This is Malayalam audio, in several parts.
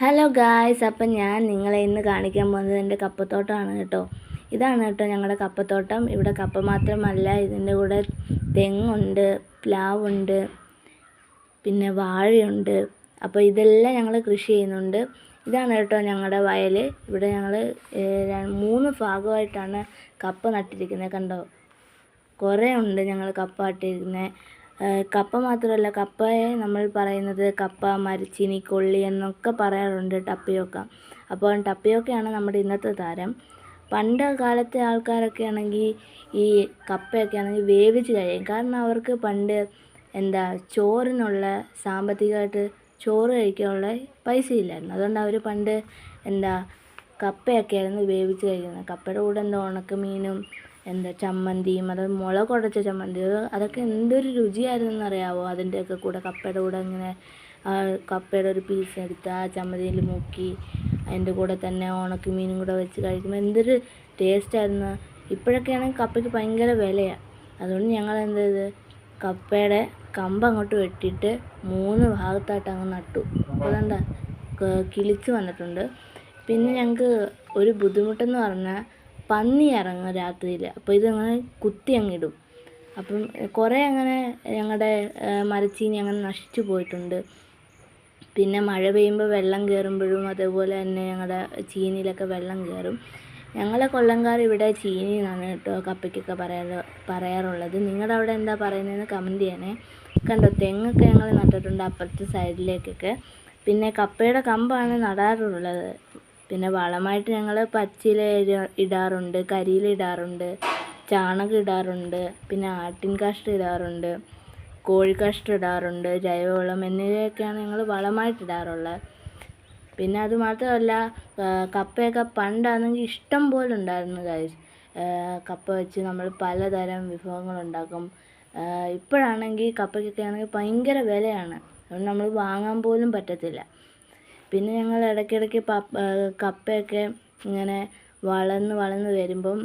ഹലോ ഗായ്സ് അപ്പം ഞാൻ നിങ്ങളെ ഇന്ന് കാണിക്കാൻ പോകുന്നത് എന്റെ കപ്പത്തോട്ടമാണ് കേട്ടോ. ഇതാണ് കേട്ടോ ഞങ്ങളുടെ കപ്പത്തോട്ടം. ഇവിടെ കപ്പ മാത്രമല്ല ഇതിന്റെ കൂടെ തെങ്ങുണ്ട് പ്ലാവുണ്ട് പിന്നെ വാഴയുണ്ട്. അപ്പോൾ ഇതെല്ലാം ഞങ്ങൾ കൃഷി ചെയ്യുന്നുണ്ട്. ഇതാണ് കേട്ടോ ഞങ്ങളുടെ വയൽ. ഇവിടെ ഞങ്ങൾ മൂന്ന് ഭാഗമായിട്ടാണ് കപ്പ നട്ടിരിക്കുന്നത്. കണ്ടോ? കുറേ ഉണ്ട് ഞങ്ങൾ കപ്പ നട്ടിരിക്കുന്നത്. കപ്പ മാത്രമല്ല കപ്പയെ നമ്മൾ പറയുന്നത് കപ്പ മരച്ചീനി കൊള്ളി എന്നൊക്കെ പറയാറുണ്ട് ടപ്പിയൊക്ക. അപ്പോൾ ടപ്പിയൊക്കെയാണ് നമ്മുടെ ഇന്നത്തെ താരം. പണ്ട് കാലത്തെ ആൾക്കാരൊക്കെ ആണെങ്കിൽ ഈ കപ്പയൊക്കെ ആണെങ്കിൽ വേവിച്ച് കഴിയും. കാരണം അവർക്ക് പണ്ട് എന്താ ചോറിനുള്ള സാമ്പത്തികമായിട്ട് ചോറ് കഴിക്കാനുള്ള പൈസ ഇല്ലായിരുന്നു. അതുകൊണ്ട് അവർ പണ്ട് എന്താ കപ്പയൊക്കെ ആയിരുന്നു വേവിച്ച് കഴിക്കുന്നത്. കപ്പയുടെ കൂടെ എന്താ ഉണക്കമീനും എന്താ ചമ്മന്തിയും അത് മുളക് ഉടച്ച ചമ്മന്തി അതൊക്കെ എന്തൊരു രുചിയായിരുന്നു എന്നറിയാമോ അതിന്റെയൊക്കെ കൂടെ കപ്പയുടെ കൂടെ ഇങ്ങനെ കപ്പയുടെ ഒരു പീസ് എടുത്ത് ആ ചമ്മന്തിയിൽ മുക്കി അതിന്റെ കൂടെ തന്നെ ഉണക്കി മീനും കൂടെ വെച്ച് കഴിക്കുമ്പോൾ എന്തൊരു ടേസ്റ്റായിരുന്നു ഇപ്പോഴൊക്കെയാണെങ്കിൽ കപ്പയ്ക്ക് ഭയങ്കര വിലയാണ് അതുകൊണ്ട് ഞങ്ങൾ എന്ത് ചെയ്ത് കപ്പയുടെ കമ്പ് അങ്ങോട്ട് വെട്ടിയിട്ട് മൂന്ന് ഭാഗത്തായിട്ട് അങ്ങ് നട്ടു അതെന്താ കിളിച്ച് വന്നിട്ടുണ്ട്. പിന്നെ ഞങ്ങൾക്ക് ഒരു ബുദ്ധിമുട്ടെന്ന് പറഞ്ഞാൽ പന്നി ഇറങ്ങും രാത്രിയിൽ അപ്പോൾ ഇതങ്ങനെ കുത്തി അങ്ങിടും അപ്പം കുറേ അങ്ങനെ ഞങ്ങളുടെ മരച്ചീനി അങ്ങനെ നശിച്ചു പോയിട്ടുണ്ട്. പിന്നെ മഴ പെയ്യുമ്പോൾ വെള്ളം കയറുമ്പോഴും അതേപോലെ തന്നെ ഞങ്ങളുടെ ചീനിയിലൊക്കെ വെള്ളം കയറും ഞങ്ങളെ കൊല്ലംകാർ ഇവിടെ ചീനി എന്നാണ് കേട്ടോ കപ്പയ്ക്കൊക്കെ പറയാറ് പറയാറുള്ളത്. നിങ്ങളുടെ അവിടെ എന്താ പറയുന്നതെന്ന് കമന്റ് ചെയ്യണേ. കണ്ടോ തെങ്ങൊക്കെ ഞങ്ങൾ നട്ടിട്ടുണ്ട് അപ്പുറത്തെ സൈഡിലേക്കൊക്കെ പിന്നെ കപ്പയുടെ കമ്പാണ് നടാറുള്ളത്. പിന്നെ വളമായിട്ട് ഞങ്ങൾ പച്ചില ഇടാറുണ്ട് കരിയില ഇടാറുണ്ട് ചാണകം ഇടാറുണ്ട് പിന്നെ ആട്ടിൻ കാഷ്ടം ഇടാറുണ്ട് കോഴിക്കാഷ്ടം ഇടാറുണ്ട് ജൈവവളം എന്നിവയൊക്കെയാണ് ഞങ്ങൾ വളമായിട്ട് ഇടാറുള്ളത് പിന്നെ അത് മാത്രമല്ല കപ്പയൊക്കെ പണ്ടാണെങ്കിൽ ഇഷ്ടം പോലെ ഉണ്ടായിരുന്നു ഗൈസ് കപ്പ വെച്ച് നമ്മൾ പലതരം വിഭവങ്ങൾ ഉണ്ടാക്കും ഇപ്പോഴാണെങ്കിൽ കപ്പയ്ക്കൊക്കെ ആണെങ്കിൽ ഭയങ്കര വിലയാണ്. അതുകൊണ്ട് നമ്മൾ വാങ്ങാൻ പോലും പറ്റത്തില്ല. പിന്നെ ഞങ്ങൾ ഇടയ്ക്കിടയ്ക്ക് കപ്പയൊക്കെ ഇങ്ങനെ വളർന്ന് വളർന്ന് വരുമ്പം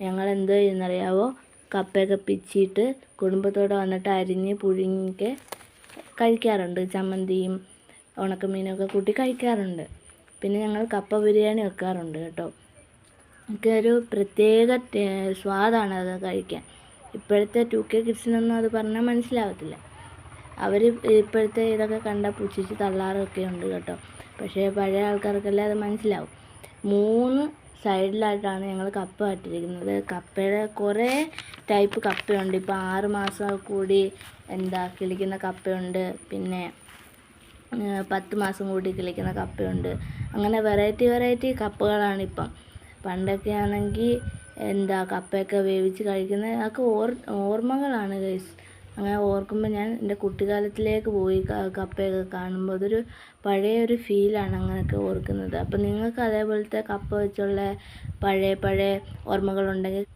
ഞങ്ങൾ എന്ത് ചെയ്യുമെന്നറിയാമോ കപ്പയൊക്കെ പിച്ചിയിട്ട് കുടുംബത്തോടെ വന്നിട്ട് അരിഞ്ഞ് പുഴുങ്ങിയൊക്കെ കഴിക്കാറുണ്ട്. ചമ്മന്തിയും ഉണക്കമീനൊക്കെ കൂട്ടി കഴിക്കാറുണ്ട്. പിന്നെ ഞങ്ങൾ കപ്പ ബിരിയാണി വെക്കാറുണ്ട് കേട്ടോ. ഒക്കെ ഒരു പ്രത്യേക സ്വാദാണ് അത് കഴിക്കാൻ. ഇപ്പോഴത്തെ ടു കെ കിഡ്സിനൊന്നും അത് പറഞ്ഞാൽ മനസ്സിലാവത്തില്ല. അവർ ഇപ്പോഴത്തെ ഇതൊക്കെ കണ്ടാൽ പുച്ഛിച്ച് തള്ളാറൊക്കെ ഉണ്ട് കേട്ടോ. പക്ഷേ പഴയ ആൾക്കാർക്കെല്ലാം അത് മനസ്സിലാവും. മൂന്ന് സൈഡിലായിട്ടാണ് ഞങ്ങൾ കപ്പ നട്ടിരിക്കുന്നത് കപ്പയുടെ കുറേ ടൈപ്പ് കപ്പയുണ്ട്. ഇപ്പോൾ ആറ് മാസം കൂടി എന്താ കിളിക്കുന്ന കപ്പയുണ്ട്. പിന്നെ പത്ത് മാസം കൂടി കിളിക്കുന്ന കപ്പയുണ്ട്. അങ്ങനെ വെറൈറ്റി വെറൈറ്റി കപ്പുകളാണ് ഇപ്പം. പണ്ടൊക്കെ ആണെങ്കിൽ എന്താ കപ്പയൊക്കെ വേവിച്ച് കഴിക്കുന്നത് അതൊക്കെ ഓർ ഓർമ്മകളാണ് ഗൈസ്. അങ്ങനെ ഓർക്കുമ്പോൾ ഞാൻ എന്റെ കുട്ടിക്കാലത്തിലേക്ക് പോയി കപ്പയൊക്കെ കാണുമ്പോൾ അതൊരു പഴയ ഒരു ഫീലാണ് അങ്ങനെയൊക്കെ ഓർക്കുന്നത്. അപ്പോൾ നിങ്ങൾക്ക് അതേപോലത്തെ കപ്പ വെച്ചുള്ള പഴയ പഴയ ഓർമ്മകളുണ്ടെങ്കിൽ